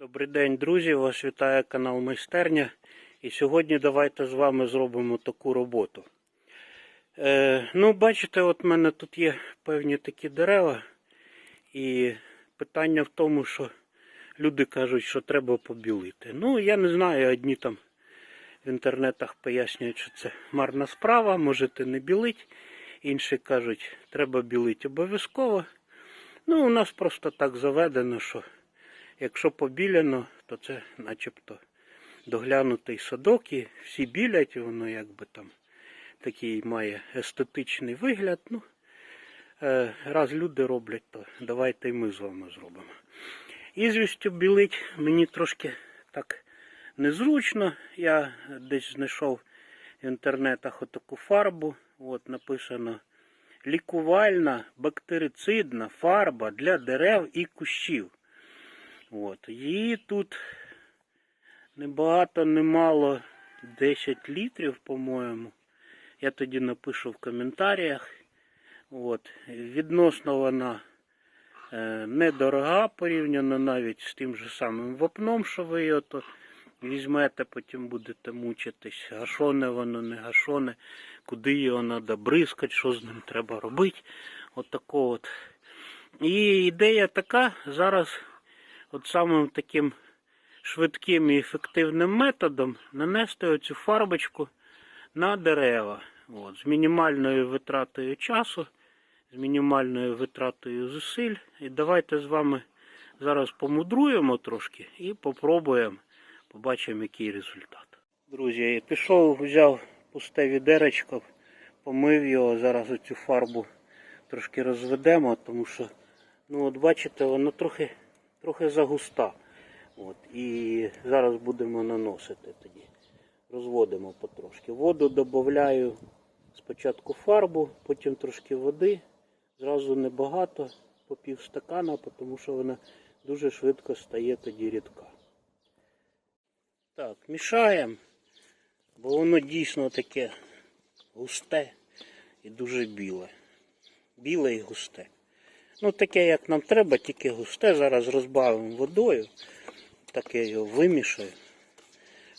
Добрий день, друзі! Вас вітає канал Майстерня. І сьогодні давайте з вами зробимо таку роботу. Е, ну, бачите, от в мене тут є певні такі дерева. І питання в тому, що люди кажуть, що треба побілити. Ну, я не знаю, одні там в інтернетах пояснюють, що це марна справа, можете не білити. Інші кажуть, треба білити обов'язково. Ну, у нас просто так заведено, що якщо побіляно, то це начебто доглянутий садок і всі білять, воно якби там такий має естетичний вигляд. Ну, е, раз люди роблять, то давайте і ми з вами зробимо. Ізвістю білить мені трошки так незручно. Я десь знайшов в інтернетах отаку фарбу. От написано лікувальна бактерицидна фарба для дерев і кущів. От. Її тут небагато, немало 10 літрів, по-моєму. Я тоді напишу в коментарях. От. Відносно вона е, недорога порівняно навіть з тим же самим вапном, що ви його то візьмете, потім будете мучитись, гашоне воно, не гашоне, куди його треба бризкати, що з ним треба робити. От от. І ідея така, зараз от самим таким швидким і ефективним методом нанести оцю фарбочку на дерева. От, з мінімальною витратою часу, з мінімальною витратою зусиль. І давайте з вами зараз помудруємо трошки і попробуємо, побачимо, який результат. Друзі, я пішов, взяв пусте відеречко, помив його, зараз оцю фарбу трошки розведемо, тому що, ну от бачите, воно трохи, трохи загуста. От, і зараз будемо наносити тоді. Розводимо потрошки. Воду додаю спочатку фарбу, потім трошки води. Зразу небагато, по пів стакана, тому що вона дуже швидко стає тоді рідка. Так, мішаємо, бо воно дійсно таке густе і дуже біле. Біле і густе. Ну, таке, як нам треба, тільки густе. Зараз розбавимо водою. Таке його вимішаю,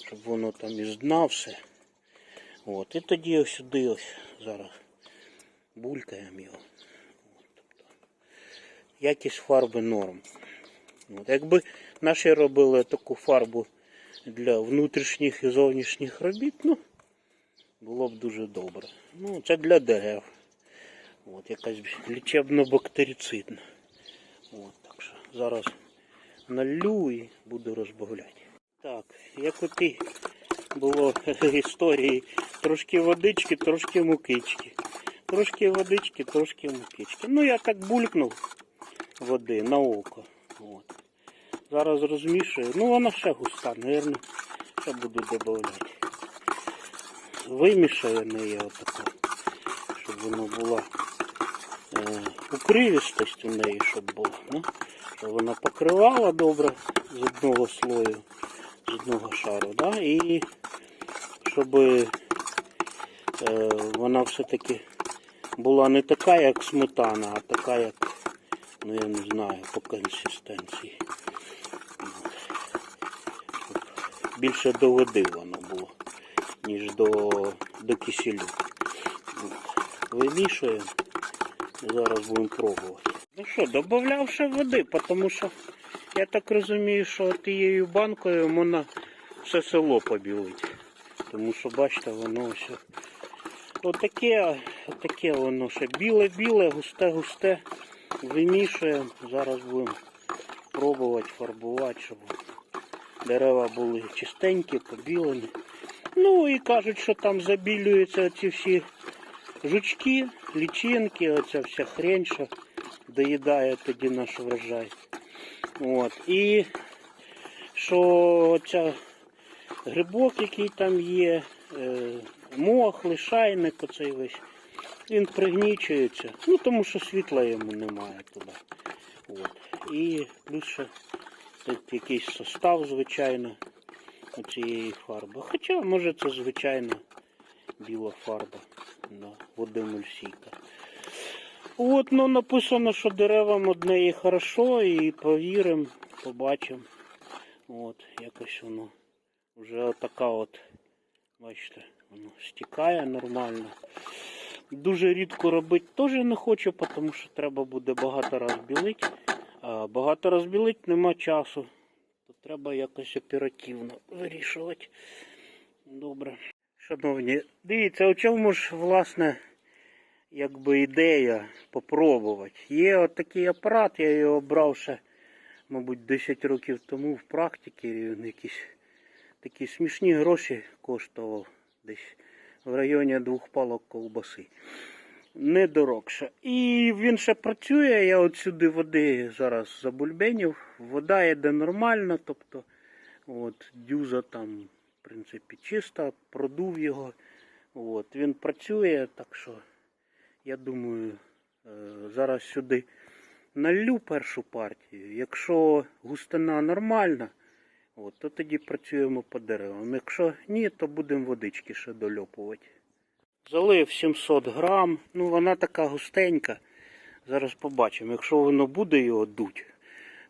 щоб воно там із дна все. От. І тоді ось сюди ось зараз булькаємо його. Тобто, якість фарби норм. От. Якби наші робили таку фарбу для внутрішніх і зовнішніх робіт, ну, було б дуже добре. Ну, це для дерев. От, якась лічебно-бактерицидна. От, так що зараз налю і буду розбавляти. Так, як от і було історії, трошки водички, трошки мукички. Трошки водички, трошки мукички. Ну, я так булькнув води на око. От. Зараз розмішую. Ну, вона ще густа, мабуть, ще буду додавати. Вимішаю неї отако, щоб воно була е, укривістость у неї, щоб була. Ну, щоб вона покривала добре з одного слою, з одного шару. Да? І щоб е, вона все-таки була не така, як сметана, а така, як, ну я не знаю, по консистенції. Щоб Більше до води воно було, ніж до, до киселю. Вимішуємо. Зараз будемо пробувати. Ну що, додав ще води, тому що я так розумію, що тією банкою можна все село побілити. Тому що бачите, воно ось отаке, отаке воно ще біле-біле, густе-густе. Вимішуємо. Зараз будемо пробувати фарбувати, щоб дерева були чистенькі, побілені. Ну і кажуть, що там забілюються ці всі жучки, лічинки, оця вся хрень, що доїдає тоді наш врожай. От. І що оця грибок, який там є, е, мох, лишайник оцей весь, він пригнічується. Ну тому що світла йому немає туди. От. І плюс ще якийсь состав, звичайно, цієї фарби. Хоча, може, це звичайна біла фарба на водоемульсійка. От, ну написано, що деревам одне і хорошо, і повіримо, побачимо. От, якось воно вже отака от, бачите, воно стікає нормально. Дуже рідко робити теж не хочу, тому що треба буде багато раз білити. А багато раз нема часу. То треба якось оперативно вирішувати. Добре. Шановні, дивіться, у чому ж, власне, якби ідея попробувати. Є от такий апарат, я його брав ще, мабуть, 10 років тому в практиці. Він якісь такі смішні гроші коштував десь в районі двох палок ковбаси. Не дорогше. І він ще працює. Я от сюди води зараз забульбенів. Вода йде нормально, тобто от, дюза там, в принципі, чиста, продув його. От, він працює, так що я думаю, е, зараз сюди налью першу партію. Якщо густина нормальна, от, то тоді працюємо по деревам. Якщо ні, то будемо водички ще дольопувати. Залив 700 грам, ну вона така густенька. Зараз побачимо. Якщо воно буде його дуть,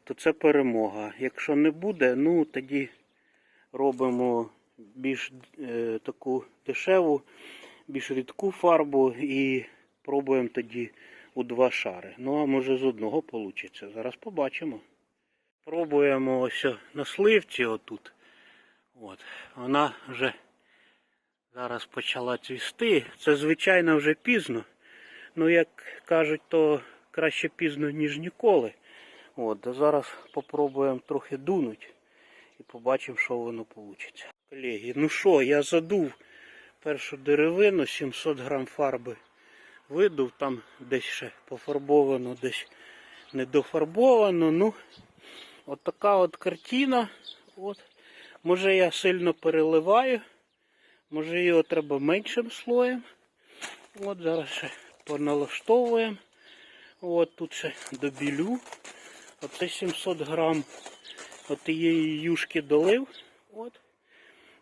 то це перемога. Якщо не буде, ну тоді робимо більш е, таку дешеву, більш рідку фарбу і пробуємо тоді у два шари. Ну а може з одного вийде. Зараз побачимо. Пробуємо ось на сливці отут. От. Вона вже зараз почала цвісти. Це звичайно вже пізно. Ну, як кажуть, то краще пізно, ніж ніколи. От, а зараз попробуємо трохи дунуть і побачимо, що воно вийде. Колеги, ну що, я задув першу деревину, 700 грам фарби видув, там десь ще пофарбовано, десь недофарбовано. Ну, от така от картина. От. Може я сильно переливаю, може його треба меншим слоєм. От зараз ще поналаштовуємо. От тут ще добілю. Оце 700 грам от тієї юшки долив. От.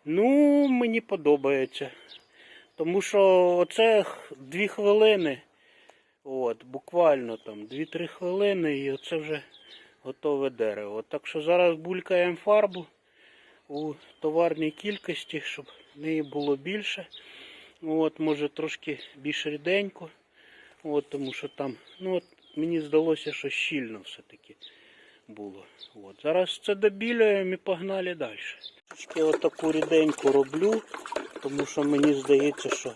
Ну, мені подобається. Тому що оце х- дві хвилини. От, буквально там 2-3 хвилини і оце вже готове дерево. Так що зараз булькаємо фарбу у товарній кількості, щоб неї було більше. От, може трошки більш ріденько. От, тому що там, ну от мені здалося, що щільно все-таки було. От. Зараз це добілюємо і погнали далі. Трошки отаку ріденьку роблю, тому що мені здається, що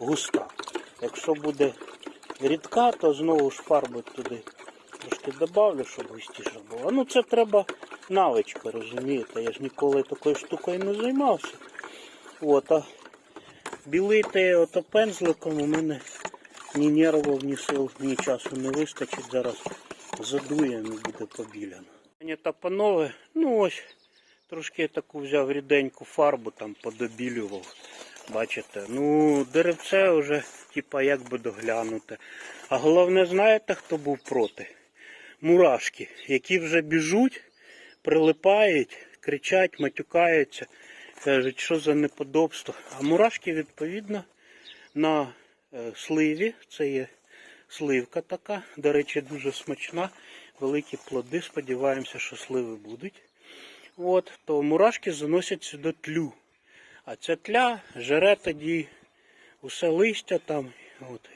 густа. Якщо буде рідка, то знову ж фарби туди трошки додавлю, щоб густіше було. Ну це треба навичка, розумієте. Я ж ніколи такою штукою не займався. От, а білити ото пензликом у мене ні нервів, ні сил, ні часу не вистачить. Зараз задує, не буде побіляно. Пані та панове, ну ось трошки таку взяв ріденьку фарбу, там подобілював. Бачите, ну деревце вже типа як би доглянуте. А головне, знаєте, хто був проти? Мурашки, які вже біжуть, прилипають, кричать, матюкаються, кажуть, що за неподобство. А мурашки, відповідно, на е, сливі, це є сливка така, до речі, дуже смачна, великі плоди, сподіваємося, що сливи будуть. От, то мурашки заносять сюди тлю. А ця тля жере тоді усе листя там, от,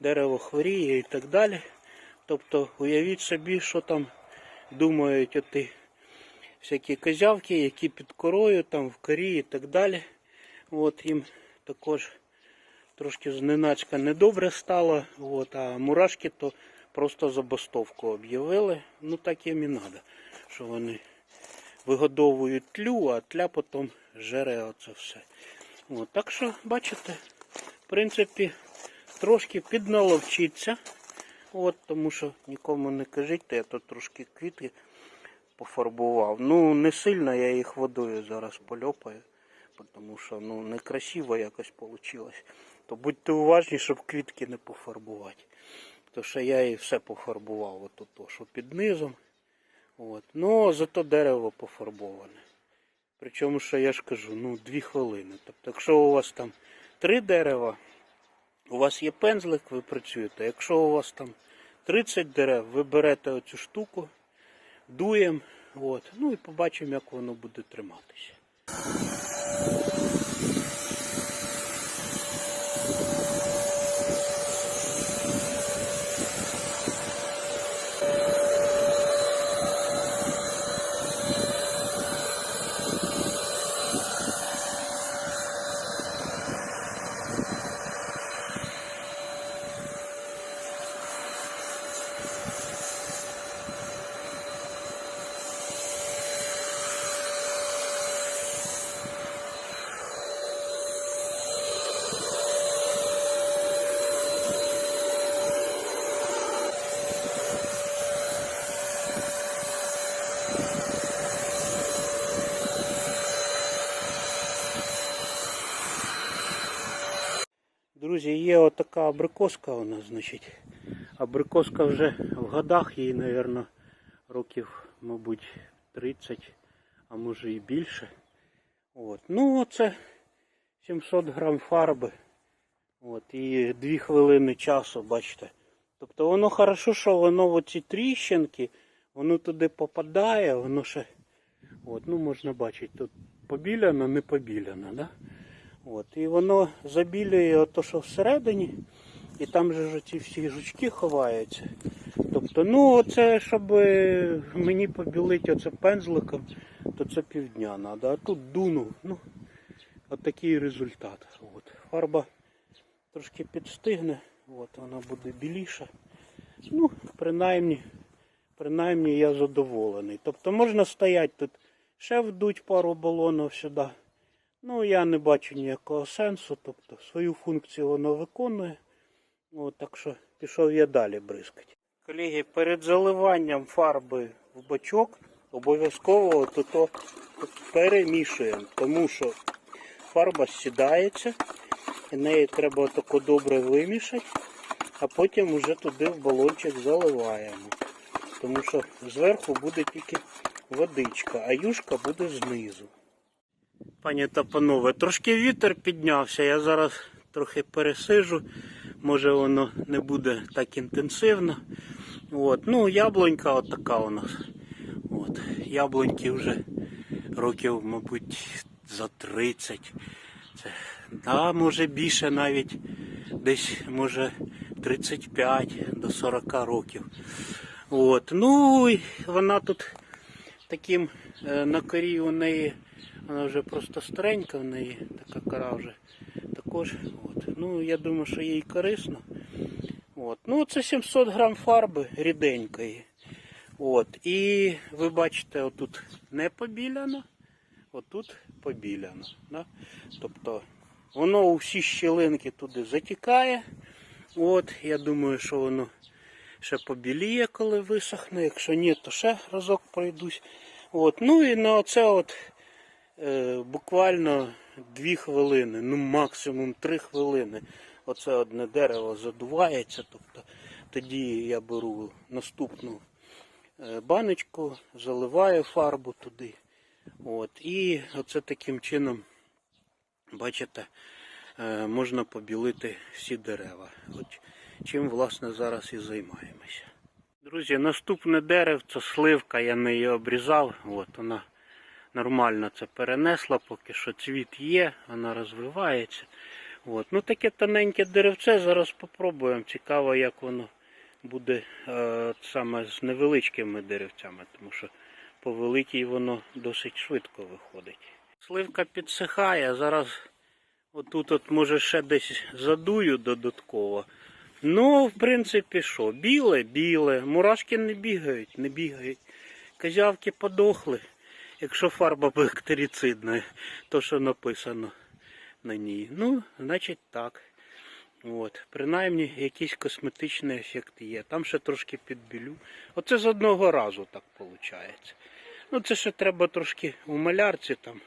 дерево хворіє і так далі. Тобто уявіть собі, що там думають оті всякі козявки, які під корою, там в корі і так далі. От їм також трошки зненацька недобре стало. От, а мурашки то просто забастовку об'явили. Ну так їм і треба, що вони вигодовують тлю, а тля потім жере оце все. От, так що, бачите, в принципі, трошки підналовчиться. От, тому що нікому не кажіть, то я тут трошки квіти пофарбував. Ну, не сильно я їх водою зараз польопаю, тому що ну, некрасиво якось вийшло. То будьте уважні, щоб квітки не пофарбувати. Тому що я і все пофарбував, от то, що під низом. От. Ну, зато дерево пофарбоване. Причому, що я ж кажу, ну, дві хвилини. Тобто, якщо у вас там три дерева, у вас є пензлик, ви працюєте. Якщо у вас там 30 дерев, ви берете оцю штуку, дуємо, От. Ну і побачимо, як воно буде триматися. Друзі, є отака абрикоска у нас, значить. Абрикоска вже в годах, їй, мабуть, років, мабуть, 30, а може і більше. От. Ну, оце 700 грам фарби. От, і 2 хвилини часу, бачите. Тобто воно хорошо, що воно в оці тріщинки, воно туди попадає, воно ще. От, ну можна бачити, тут побіляно, не побіляно, да? От, і воно забілює то, що всередині, і там же ж ці всі жучки ховаються. Тобто, ну оце, щоб е, мені побілити оце пензликом, то це півдня треба. А тут дунув. Ну, отакий результат. От. Фарба трошки підстигне, от, вона буде біліша. Ну, принаймні, принаймні я задоволений. Тобто можна стояти тут, ще вдуть пару балонів сюди. Ну, я не бачу ніякого сенсу, тобто свою функцію воно виконує. От, так що пішов я далі бризкати. Колеги, перед заливанням фарби в бачок обов'язково тут перемішуємо, тому що фарба сідається, і неї треба тако добре вимішати, а потім вже туди в балончик заливаємо. Тому що зверху буде тільки водичка, а юшка буде знизу. Пані та панове, трошки вітер піднявся, я зараз трохи пересижу, може воно не буде так інтенсивно. От. Ну, яблунька от у нас. От. Яблуньки вже років, мабуть, за 30. Це, да, може більше навіть десь може 35 до 40 років. От. Ну, вона тут таким е, на корі у неї, вона вже просто старенька в неї, така кора вже також. От. Ну, я думаю, що їй корисно. От. Ну, це 700 грам фарби ріденької. От. І ви бачите, отут не побіляно, отут побіляно. Да? Тобто воно у всі щілинки туди затікає. От, я думаю, що воно ще побіліє, коли висохне. Якщо ні, то ще разок пройдусь. От. Ну і на оце от буквально 2 хвилини, ну максимум 3 хвилини. Оце одне дерево задувається. Тобто тоді я беру наступну е, баночку, заливаю фарбу туди. От. І оце таким чином, бачите, е, можна побілити всі дерева. От чим власне зараз і займаємося. Друзі, наступне дерево це сливка, я не її обрізав. От вона нормально це перенесла, поки що цвіт є, вона розвивається. От. Ну таке тоненьке деревце, зараз спробуємо. Цікаво, як воно буде е, саме з невеличкими деревцями, тому що по великій воно досить швидко виходить. Сливка підсихає, зараз отут от може ще десь задую додатково. Ну, в принципі, що? Біле, біле. Мурашки не бігають, не бігають. Козявки подохли. Якщо фарба бактерицидна, то що написано на ній. Ну, значить так. От. Принаймні якийсь косметичний ефект є. Там ще трошки підбілю. Оце з одного разу так виходить. Ну, це ще треба трошки у малярці там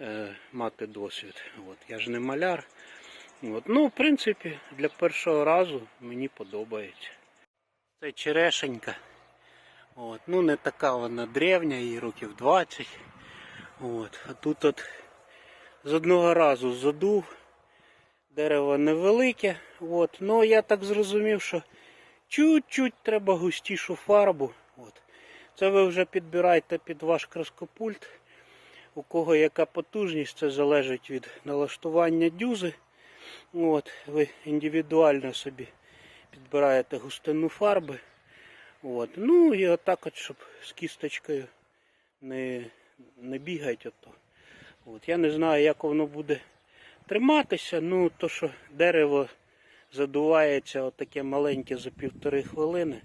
е, мати досвід. От. Я ж не маляр. От. Ну, в принципі, для першого разу мені подобається. Це черешенька. От. Ну, не така вона древня, їй років 20. От. А тут от з одного разу задув. Дерево невелике. От. Ну я так зрозумів, що чуть-чуть треба густішу фарбу. От. Це ви вже підбирайте під ваш краскопульт. У кого яка потужність, це залежить від налаштування дюзи. От, ви індивідуально собі підбираєте густину фарби. От. Ну і отак, от, щоб з кісточкою не, не бігать. Ото. От. Я не знаю, як воно буде триматися. Ну, то що дерево задувається отаке маленьке за півтори хвилини.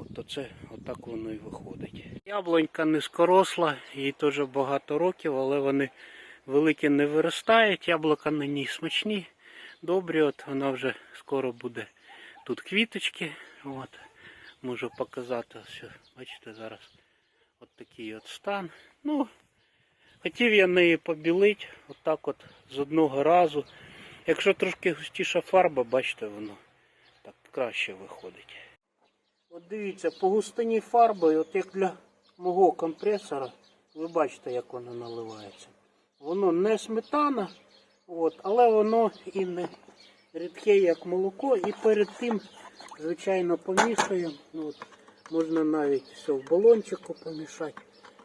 От, то це отак воно і виходить. Яблунька низькоросла, їй теж багато років, але вони великі не виростають. Яблука на ній смачні, добрі. От вона вже скоро буде тут квіточки. От. Можу показати. Ось, бачите, зараз от такий от стан. Ну, хотів я неї побілити, отак от з одного разу. Якщо трошки густіша фарба, бачите, воно так краще виходить. От дивіться, по густині фарби, от як для мого компресора, ви бачите, як воно наливається. Воно не сметана, от, але воно і не рідке, як молоко. І перед тим, звичайно, помішуємо. Ну, От, можна навіть все в балончику помішати,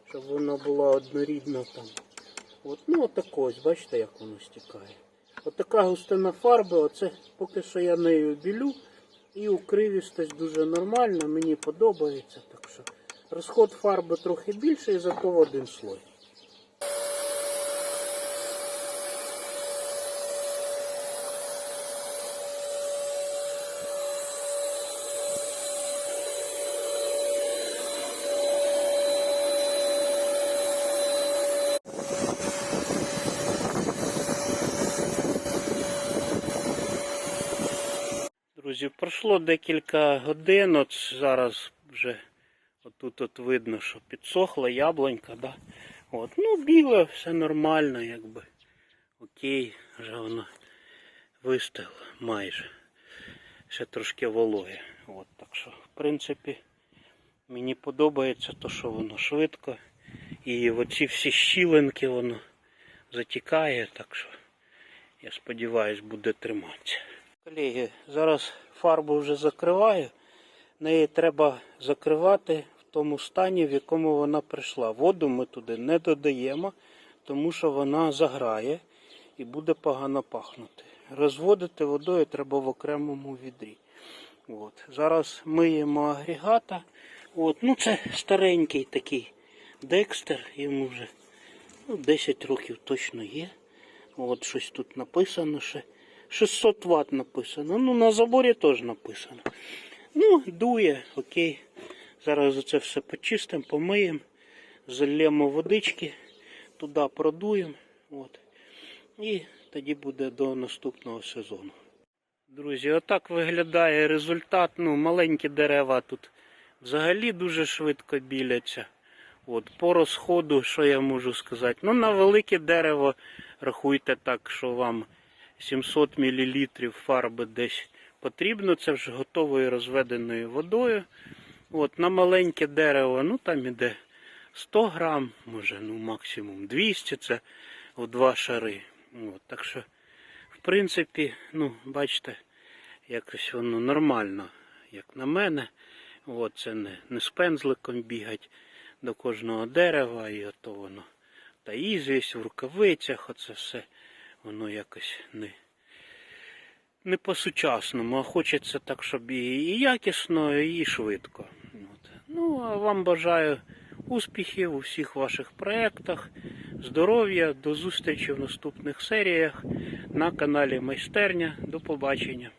щоб воно було однорідно там. От, ну от ось, бачите, як воно стікає. От така густина фарби, оце поки що я нею білю. І укривістость дуже нормальна, мені подобається. Так що розход фарби трохи більший, зато в один слой. Друзі, пройшло декілька годин. От зараз вже отут от видно, що підсохла яблунька. Да? От. Ну, біле, все нормально, якби. Окей, вже воно вистигло майже. Ще трошки вологе. От, так що, в принципі, мені подобається то, що воно швидко. І оці всі щілинки воно затікає, так що я сподіваюся, буде триматися. Колеги, зараз фарбу вже закриваю. Неї треба закривати в тому стані, в якому вона прийшла. Воду ми туди не додаємо, тому що вона заграє і буде погано пахнути. Розводити водою треба в окремому відрі. От. Зараз миємо агрегата. От. Ну, це старенький такий декстер, йому вже ну, 10 років точно є. От щось тут написано ще. 600 Вт написано. Ну, на заборі теж написано. Ну, дує, окей. Зараз це все почистимо, помиємо, зальємо водички, туди продуємо. От. І тоді буде до наступного сезону. Друзі, отак виглядає результат. Ну, маленькі дерева тут взагалі дуже швидко біляться. От, по розходу, що я можу сказати? Ну, на велике дерево рахуйте так, що вам 700 мл фарби десь потрібно. Це вже готовою розведеною водою. От, на маленьке дерево, ну там іде 100 грам, може, ну максимум 200, це в два шари. От, так що, в принципі, ну, бачите, якось воно нормально, як на мене. От, це не, не з пензликом бігать до кожного дерева, і ото воно. Та ізвість в рукавицях, оце все воно якось не, не по-сучасному, а хочеться так, щоб і, якісно, і швидко. От. Ну, а вам бажаю успіхів у всіх ваших проєктах, здоров'я, до зустрічі в наступних серіях на каналі Майстерня. До побачення.